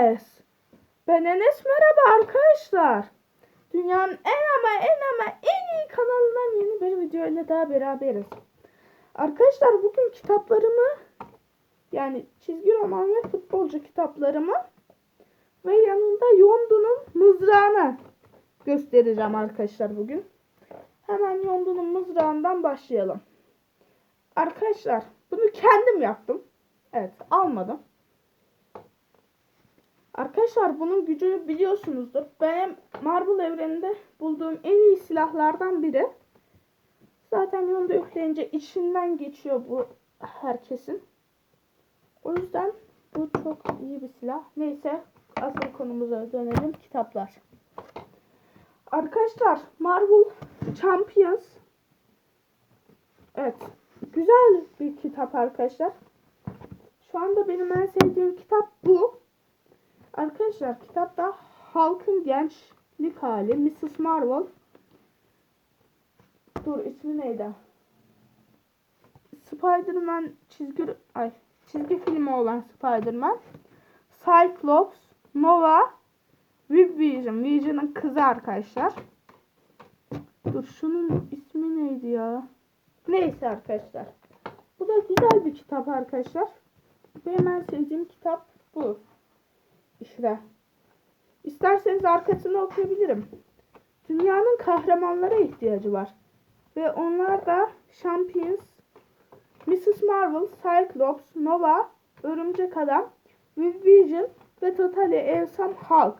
Enes. Ben Enes merhaba arkadaşlar. Dünyanın en ama en ama en iyi kanalından yeni bir video ile daha beraberiz. Arkadaşlar bugün kitaplarımı yani çizgi roman ve futbolcu kitaplarımı ve yanında Yondu'nun mızrağını göstereceğim arkadaşlar bugün. Hemen Yondu'nun mızrağından başlayalım. Arkadaşlar bunu kendim yaptım. Evet almadım. Arkadaşlar bunun gücünü biliyorsunuzdur. Benim Marvel evreninde bulduğum en iyi silahlardan biri. Zaten yolda üfleyince içinden geçiyor bu herkesin. O yüzden bu çok iyi bir silah. Neyse asıl konumuza dönelim kitaplar. Arkadaşlar Marvel Champions Evet. Güzel bir kitap arkadaşlar. Şu anda benim en sevdiğim kitap bu. Arkadaşlar kitapta halkın gençlik hali Mrs. Marvel. Dur ismi neydi? Spider-Man çizgi ay çizgi filmi olan Spider-Man. Cyclops, Nova, Vision. Vision'ın kızı arkadaşlar. Dur şunun ismi neydi ya? Neyse arkadaşlar. Bu da güzel bir kitap arkadaşlar. Benim en sevdiğim kitap bu. İşte. İsterseniz arkasını okuyabilirim. Dünyanın kahramanlara ihtiyacı var. Ve onlar da Champions, Mrs. Marvel, Cyclops, Nova, Örümcek Adam, Vision ve Totally Evsam Hulk.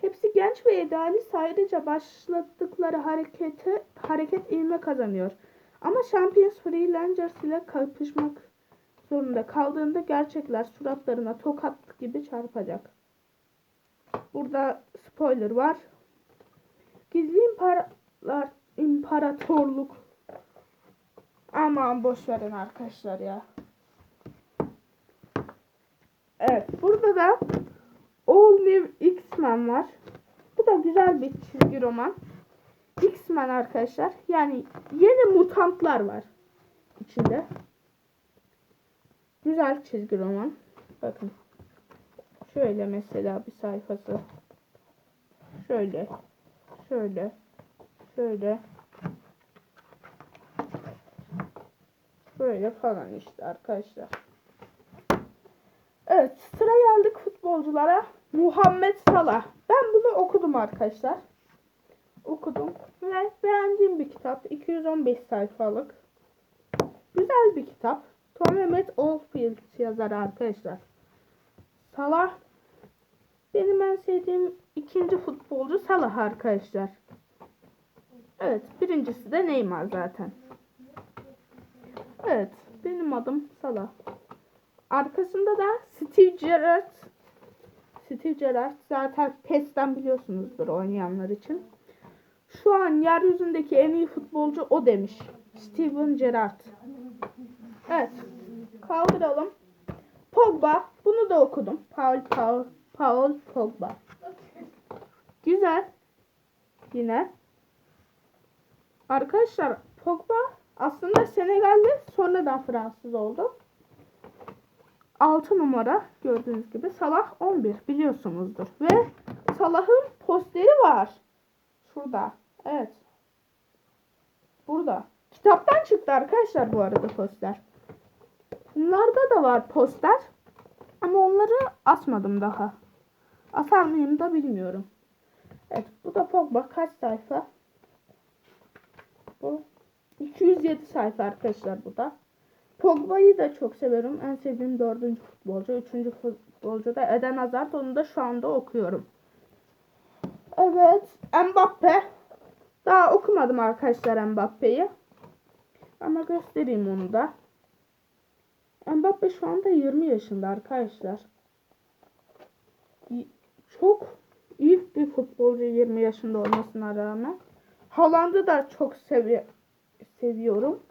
Hepsi genç ve idealist ayrıca başladıkları harekete, hareket ilme kazanıyor. Ama Champions Freelancers ile kapışmak zorunda kaldığında gerçekler suratlarına tokat gibi çarpacak. Burada spoiler var. Gizli imparalar, imparatorluk. Aman boş verin arkadaşlar ya. Evet burada da All New X-Men var. Bu da güzel bir çizgi roman. X-Men arkadaşlar. Yani yeni mutantlar var içinde. Güzel çizgi roman. Bakın. Şöyle mesela bir sayfası. Şöyle. Şöyle. Şöyle. Böyle falan işte arkadaşlar. Evet sıra geldik futbolculara. Muhammed Salah. Ben bunu okudum arkadaşlar. Okudum ve beğendiğim bir kitap. 215 sayfalık. Güzel bir kitap. Tom Mehmet Oldfield yazar arkadaşlar. Salah benim en sevdiğim ikinci futbolcu Salah arkadaşlar. Evet birincisi de Neymar zaten. Evet benim adım Salah. Arkasında da Steve Gerrard. Steve Gerrard zaten PES'ten biliyorsunuzdur oynayanlar için. Şu an yeryüzündeki en iyi futbolcu o demiş. Steven Gerrard. Evet. Kaldıralım. Pogba. Bunu da okudum. Paul Paul Paul Pogba. Güzel. Yine. Arkadaşlar Pogba aslında Senegalli sonradan Fransız oldu. 6 numara gördüğünüz gibi Salah 11 biliyorsunuzdur. Ve Salah'ın posteri var. Şurada. Evet. Burada. Kitaptan çıktı arkadaşlar bu arada poster. Bunlarda da var poster. Ama onları asmadım daha. Asar mıyım da bilmiyorum. Evet bu da Pogba kaç sayfa? Bu 207 sayfa arkadaşlar bu da. Pogba'yı da çok severim. En sevdiğim dördüncü futbolcu. Üçüncü futbolcu da Eden Hazard. Onu da şu anda okuyorum. Evet. Mbappe. Daha okumadım arkadaşlar Mbappe'yi. Ama göstereyim onu da. Mbappe şu anda 20 yaşında arkadaşlar. Çok iyi bir futbolcu 20 yaşında olmasına rağmen. Haaland'ı da çok sevi seviyorum.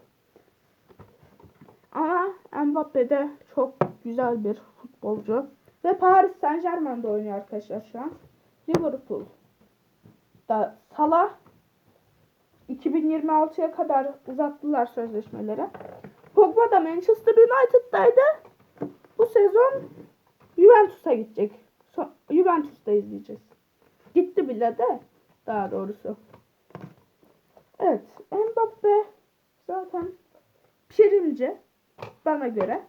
Ama Mbappe de çok güzel bir futbolcu. Ve Paris Saint Germain'de oynuyor arkadaşlar şu an. Liverpool. Da Salah 2026'ya kadar uzattılar sözleşmeleri. Pogba da Manchester United'daydı. Bu sezon Juventus'a gidecek. Juventus'ta izleyeceğiz. Gitti bile de daha doğrusu. Evet. Mbappe zaten pirinci bana göre.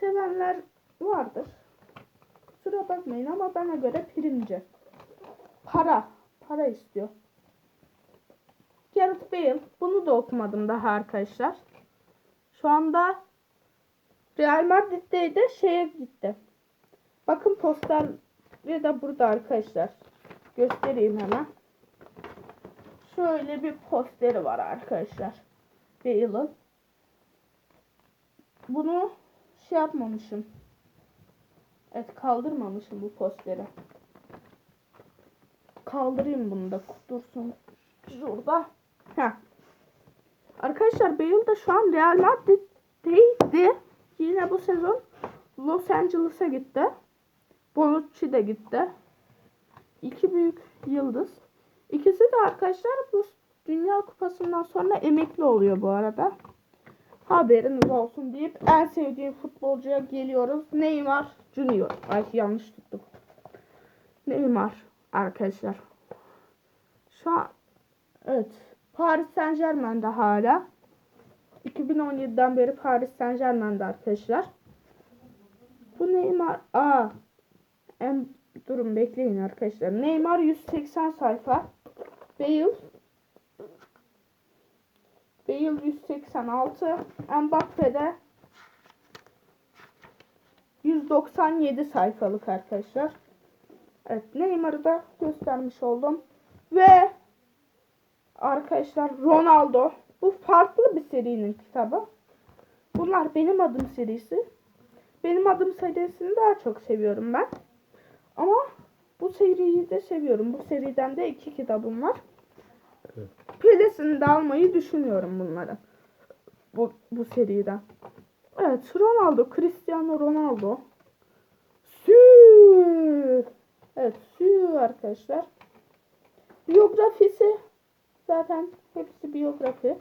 Sevenler vardır. Kusura bakmayın ama bana göre pirinci. Para. Para istiyor. Gareth Bale. Bunu da okumadım daha arkadaşlar. Şu anda Real Madrid'deydi. Şeye gitti. Bakın posterleri de burada arkadaşlar. Göstereyim hemen. Şöyle bir posteri var arkadaşlar. Bale'ın. Bunu şey yapmamışım. Evet kaldırmamışım bu posteri. Kaldırayım bunu da dursun. Şurada. Heh. Arkadaşlar Bale de şu an Real Madrid'deydi. Yine bu sezon Los Angeles'a gitti. Bonucci de gitti. İki büyük yıldız. İkisi de arkadaşlar bu Dünya Kupası'ndan sonra emekli oluyor bu arada. Haberiniz olsun deyip en sevdiğim futbolcuya geliyoruz. Neymar Junior. Ay yanlış tuttuk. Neymar arkadaşlar. Şu an evet Paris Saint Germain'de hala. 2017'den beri Paris Saint Germain'de arkadaşlar. Bu Neymar aa en durun bekleyin arkadaşlar. Neymar 180 sayfa. Bale Bale 186. Mbappe'de 197 sayfalık arkadaşlar. Evet Neymar'ı da göstermiş oldum. Ve arkadaşlar Ronaldo. Bu farklı bir serinin kitabı. Bunlar benim adım serisi. Benim adım serisini daha çok seviyorum ben. Ama bu seriyi de seviyorum. Bu seriden de iki kitabım var. Pelesini de almayı düşünüyorum bunları. Bu, bu seriden. Evet Ronaldo. Cristiano Ronaldo. Sü. Evet sü arkadaşlar. Biyografisi zaten hepsi biyografi.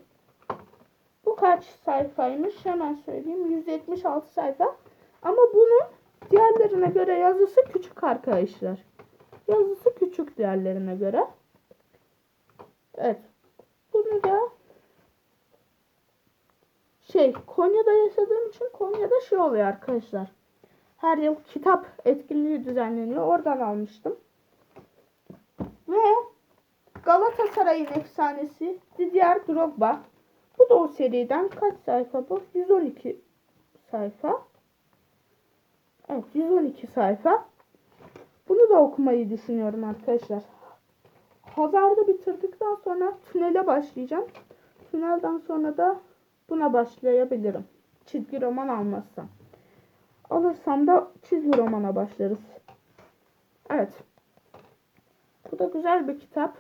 Kaç sayfaymış hemen söyleyeyim. 176 sayfa. Ama bunun diğerlerine göre yazısı küçük arkadaşlar. Yazısı küçük diğerlerine göre. Evet. Bunu da şey Konya'da yaşadığım için Konya'da şey oluyor arkadaşlar. Her yıl kitap etkinliği düzenleniyor. Oradan almıştım. Ve Galatasaray'ın efsanesi Didier Drogba. Da o seriden kaç sayfa bu? 112 sayfa. Evet 112 sayfa. Bunu da okumayı düşünüyorum arkadaşlar. Hazarda bitirdikten sonra tünele başlayacağım. Tünelden sonra da buna başlayabilirim. Çizgi roman almazsam. Alırsam da çizgi romana başlarız. Evet. Bu da güzel bir kitap.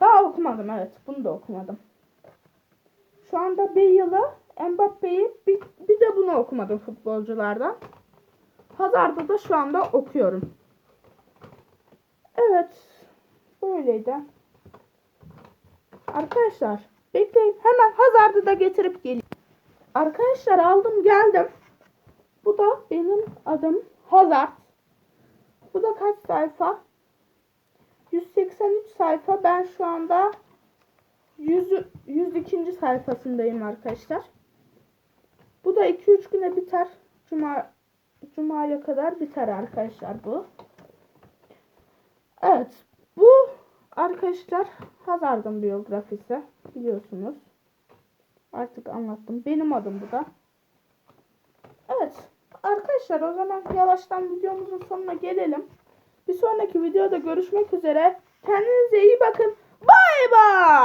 Daha okumadım evet. Bunu da okumadım. Şu anda Bale'ı, Mbappe'yi bir, bir de bunu okumadım futbolculardan. Hazard'ı da şu anda okuyorum. Evet. Böyleydi. Arkadaşlar bekleyin. Hemen Hazard'ı da getirip geleyim. Arkadaşlar aldım geldim. Bu da benim adım Hazard. Bu da kaç sayfa? 183 sayfa. Ben şu anda 100, 102. sayfasındayım arkadaşlar. Bu da 2-3 güne biter. Cuma Cuma'ya kadar biter arkadaşlar bu. Evet. Bu arkadaşlar Hazard'ın biyografisi. Biliyorsunuz. Artık anlattım. Benim adım bu da. Evet. Arkadaşlar o zaman yavaştan videomuzun sonuna gelelim. Bir sonraki videoda görüşmek üzere. Kendinize iyi bakın. Bay bay.